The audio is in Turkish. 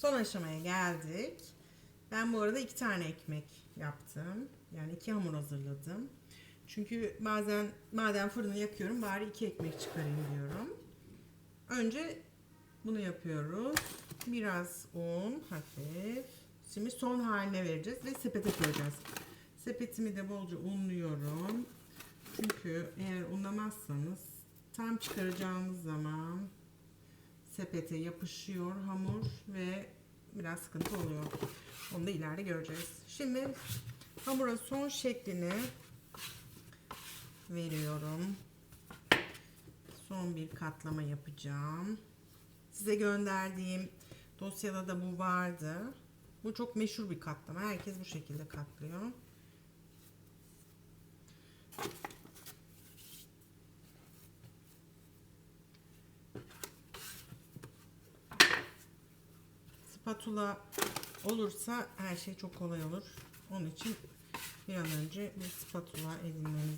Son aşamaya geldik. Ben bu arada iki tane ekmek yaptım. Yani iki hamur hazırladım. Çünkü bazen madem fırını yakıyorum bari iki ekmek çıkarayım diyorum. Önce bunu yapıyoruz. Biraz un hafif. Şimdi son haline vereceğiz ve sepete koyacağız. Sepetimi de bolca unluyorum. Çünkü eğer unlamazsanız tam çıkaracağımız zaman sepete yapışıyor hamur ve biraz sıkıntı oluyor. Onu da ileride göreceğiz. Şimdi hamura son şeklini veriyorum. Son bir katlama yapacağım. Size gönderdiğim dosyada da bu vardı. Bu çok meşhur bir katlama. Herkes bu şekilde katlıyor. Spatula olursa her şey çok kolay olur. Onun için bir an önce bir spatula edinmeniz